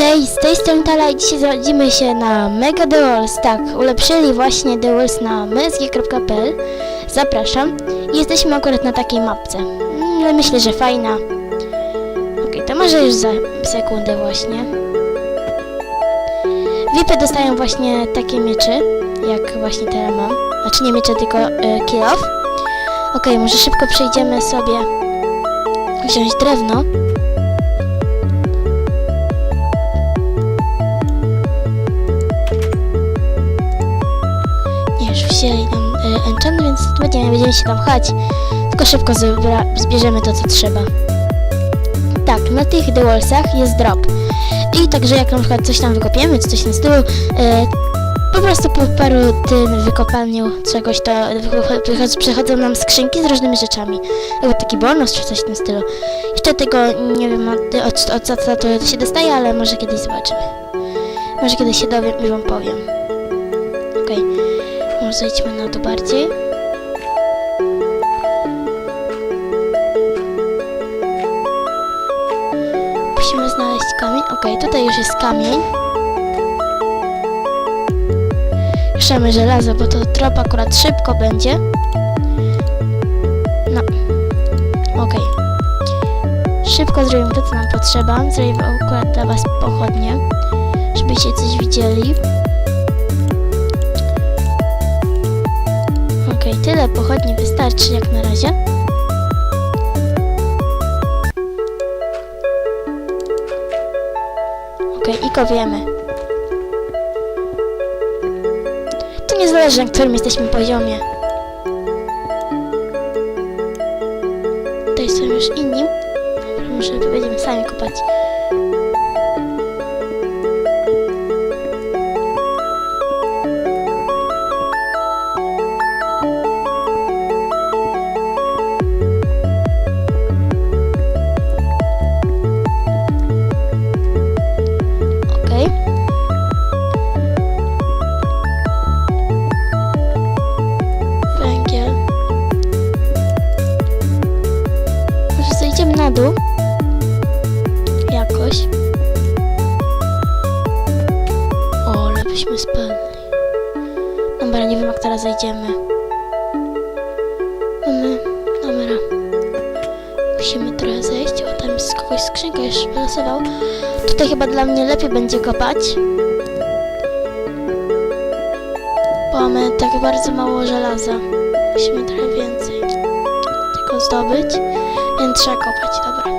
Cześć, z tej strony Tala i dzisiaj zrodzimy się na Mega The Walls. Tak, ulepszyli właśnie The Walls na msg.pl. Zapraszam. Jesteśmy akurat na takiej mapce. Mm, myślę, że fajna. Okej, to może już za sekundę właśnie. VIPy dostają właśnie takie miecze, jak właśnie teraz mam. Znaczy nie miecze, tylko e, kill off. Okej, może szybko przejdziemy sobie wziąć drewno. Enchant, więc będziemy, będziemy się tam chać. Tylko szybko zbierzemy to, co trzeba. Tak, na tych The Wallsach jest drop. I także jak na przykład coś tam wykopiemy, czy coś na stylu, y, po prostu po paru tym wykopaniu czegoś to przychodzą nam skrzynki z różnymi rzeczami. Jakby taki bonus, czy coś w tym stylu. Jeszcze tego nie wiem od, co to się dostaje, ale może kiedyś zobaczymy. Może kiedyś się dowiem i wam powiem. Może zejdźmy na to bardziej. Musimy znaleźć kamień. Okej, tutaj już jest kamień. Piszemy żelazo, bo to drop akurat szybko będzie. No. Okej. Szybko zrobimy to, co nam potrzeba. Zrobimy akurat dla Was pochodnie, żebyście coś widzieli. Tyle pochodni wystarczy jak na razie. Okej, i kowiemy. To nie zależy na którym jesteśmy poziomie. Tutaj są już inni. Może będziemy sami kopać. Dół. Jakoś. O, ale byśmy spadli. Dobra, nie wiem jak teraz zejdziemy. Mamy... Dobra. Musimy trochę zejść. O, tam jest kogoś skrzynka już wylosował. Tutaj chyba dla mnie lepiej będzie kopać. Bo mamy tak bardzo mało żelaza. Musimy trochę więcej tego zdobyć. Więc trzeba kopać, dobra.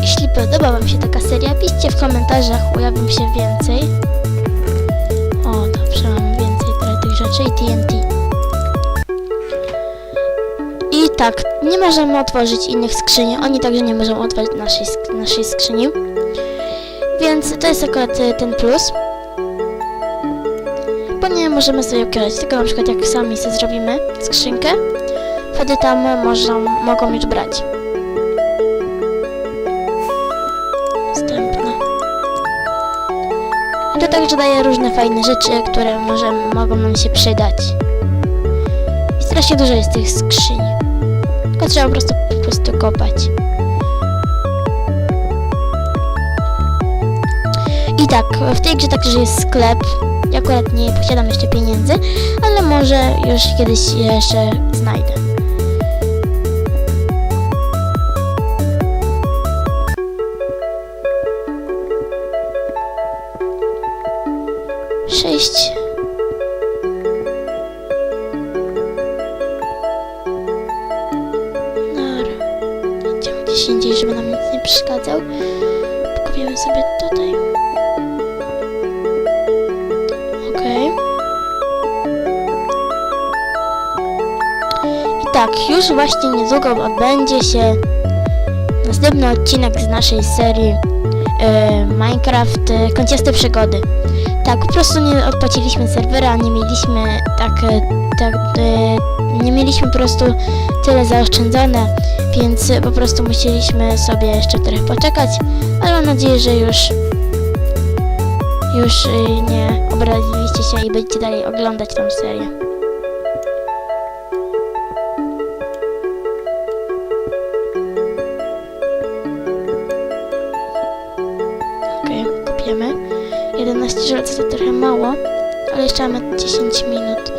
Jeśli podoba Wam się taka seria, piszcie w komentarzach, pojawią się więcej. O, dobrze, mamy więcej tych rzeczy i TNT. Tak, nie możemy otworzyć innych skrzyni, oni także nie możemy otworzyć naszej, naszej skrzyni. Więc to jest akurat e, ten plus. Bo nie możemy sobie ukierać, tylko na przykład jak sami sobie zrobimy skrzynkę, wtedy tam można, mogą już brać. Następne. To także daje różne fajne rzeczy, które może, mogą nam się przydać. I strasznie dużo jest tych skrzyni. Trzeba po prostu, po prostu kopać. I tak, w tej grze także jest sklep. Ja akurat nie posiadam jeszcze pieniędzy, ale może już kiedyś jeszcze znajdę. Sześć. Żeby nam nic nie przeszkadzał. Pokopiemy sobie tutaj. Okej. I tak, już właśnie niedługo odbędzie się następny odcinek z naszej serii e, Minecraft e, Przygody. Tak, po prostu nie odpłaciliśmy serwera, nie mieliśmy tak, e, tak e, nie mieliśmy po prostu tyle zaoszczędzone, więc po prostu musieliśmy sobie jeszcze trochę poczekać, ale mam nadzieję, że już już y, nie obraziliście się i będziecie dalej oglądać tą serię. Okej, kupiemy. 11 żelazów to trochę mało, ale jeszcze mamy 10 minut.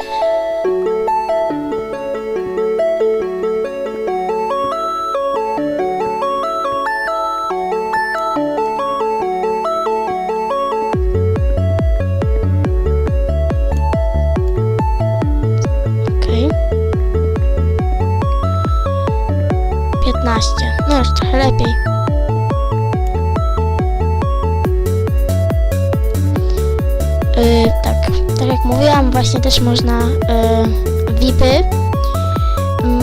15. No już trochę lepiej. Yy, tak, tak jak mówiłam, właśnie też można yy, VIPy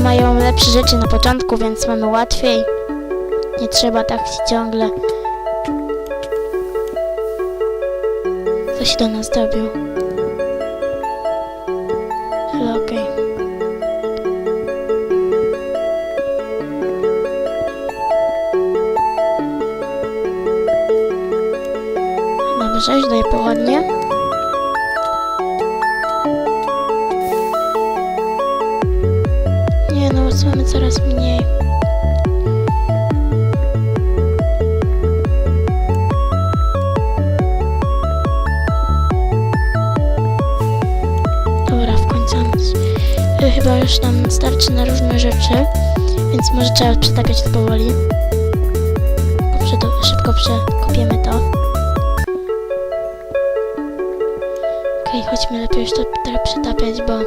mają lepsze rzeczy na początku, więc mamy łatwiej. Nie trzeba tak ciągle. Coś do nas dobił. Już daję pochodnie. Nie no, bo mamy coraz mniej. Dobra, w końcu y, chyba już nam starczy na różne rzeczy, więc może trzeba przetapiać to powoli. Szybko przekopiemy to. Już to teraz przetapiać, bo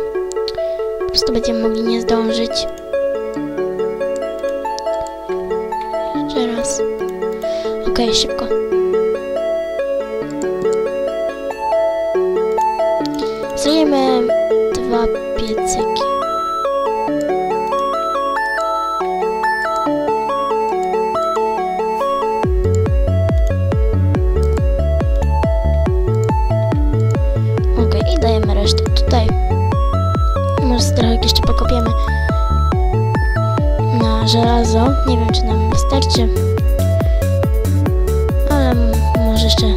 po prostu będziemy mogli nie zdążyć. Jeszcze raz. Okej, szybko. Zrobimy żelazo. Nie wiem, czy nam wystarczy. Ale może jeszcze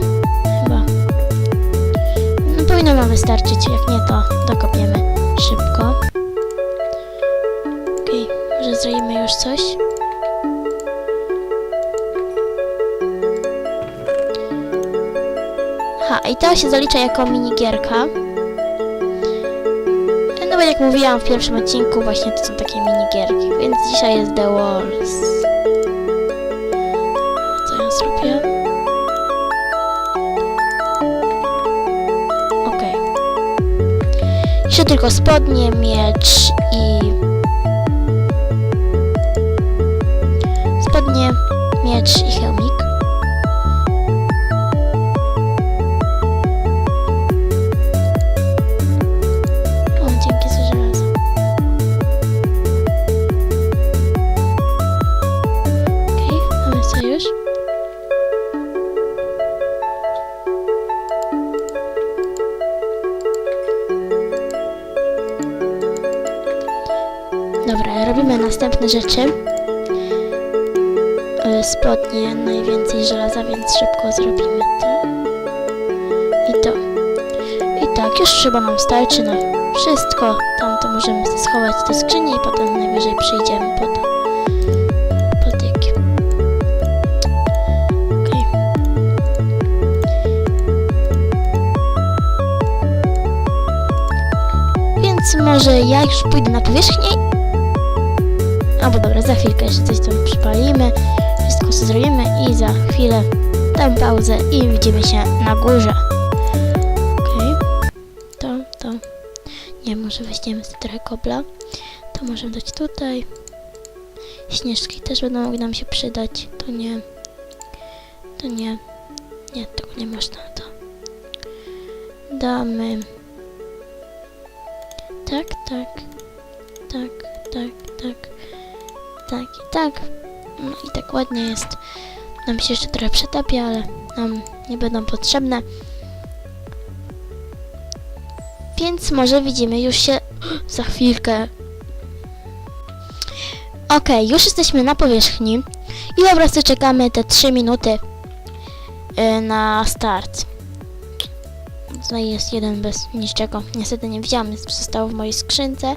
chyba. No, powinno nam wystarczyć. Jak nie, to dokopiemy szybko. Okej, może zrobimy już coś. Ha, i to się zalicza jako minigierka. No bo jak mówiłam w pierwszym odcinku, właśnie to są takie minigierki, więc dzisiaj jest The Walls. Co ja zrobię? Okej. Jeszcze tylko spodnie, miecz i... Spodnie, miecz i następne rzeczy. Y, Spodnie, najwięcej żelaza, więc szybko zrobimy to. I to. I tak, już chyba nam starczy na wszystko. Tam to możemy schować do skrzyni i potem najwyżej przyjdziemy po to. Może ja już pójdę na powierzchnię. Albo dobra, za chwilkę jeszcze coś tam przypalimy. Wszystko sobie zrobimy i za chwilę dam pauzę i widzimy się na górze. Okej. To, to. Nie, może weźmiemy trochę kobla. To możemy dać tutaj. Śnieżki też będą mogły nam się przydać. To nie. To nie. Nie, tego nie można. To. Damy. Tak, tak. Tak, tak, tak. Tak i tak. No i tak ładnie jest. Nam się jeszcze trochę przetapia, ale nam nie będą potrzebne. Więc może widzimy już się za chwilkę. Okej, już jesteśmy na powierzchni i po prostu czekamy te 3 minuty y, na start. Tutaj jest jeden bez niczego. Niestety nie widziałam, jest został w mojej skrzynce,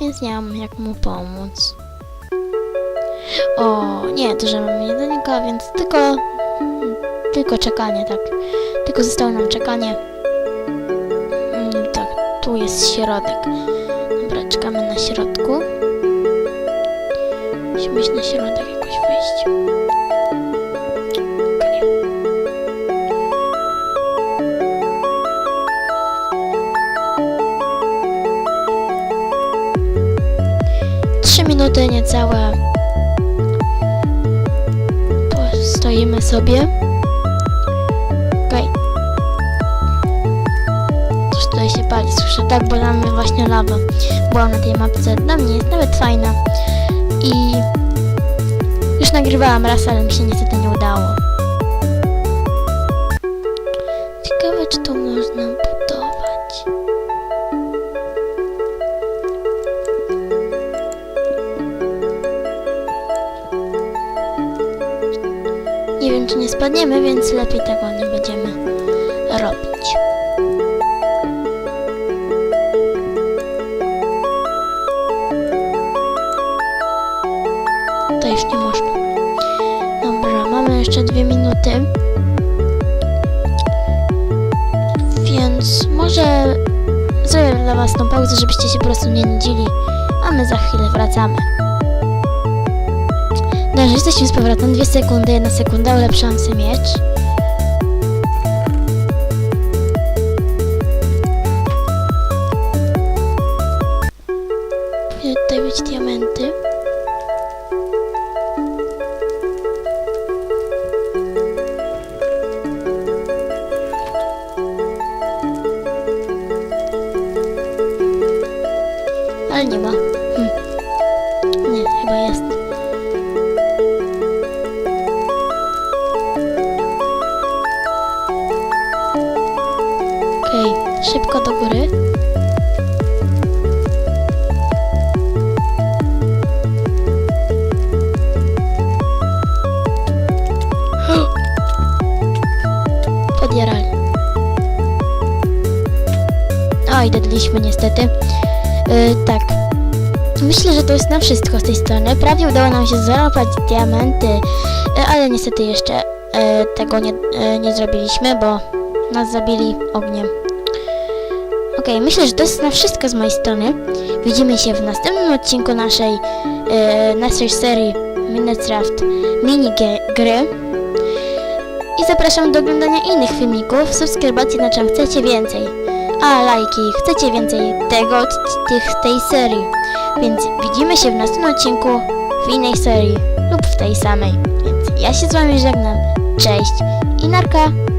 więc nie mam jak mu pomóc. O, nie, to że mamy jedynka, więc tylko tylko czekanie, tak. Tylko zostało nam czekanie. Mm, tak, tu jest środek. Dobra, czekamy na środku. Musimy iść na środek jakoś wyjść. Trzy minuty niecałe. Stoimy sobie. Okej. Coś tutaj się pali, słyszę. Tak, bo mamy właśnie lawę. Byłam na tej mapce. Dla mnie jest nawet fajna. I już nagrywałam raz, ale mi się niestety nie udało. Ciekawe, czy to można Nie wiem, czy nie spadniemy, więc lepiej tego nie będziemy robić. To już nie można. Dobra, mamy jeszcze dwie minuty. Więc może zrobię dla Was tą pauzę, żebyście się po prostu nie nudzili, a my za chwilę wracamy. Dobrze, jesteśmy z powrotem. Dwie sekundy, jedna sekunda, ulepszałam sobie miecz. Tutaj być diamenty. Ale nie ma. Oj, dedliśmy niestety. Yy, tak. Myślę, że to jest na wszystko z tej strony. Prawie udało nam się złapać diamenty, yy, ale niestety jeszcze yy, tego nie, yy, nie zrobiliśmy, bo nas zabili ogniem. Okej, myślę, że to jest na wszystko z mojej strony. Widzimy się w następnym odcinku naszej, e, naszej serii Minecraft mini gry. I zapraszam do oglądania innych filmików, subskrybacji na czym chcecie więcej. A lajki, chcecie więcej tego, tych, tej serii. Więc widzimy się w następnym odcinku w innej serii lub w tej samej. Więc ja się z wami żegnam. Cześć i narka!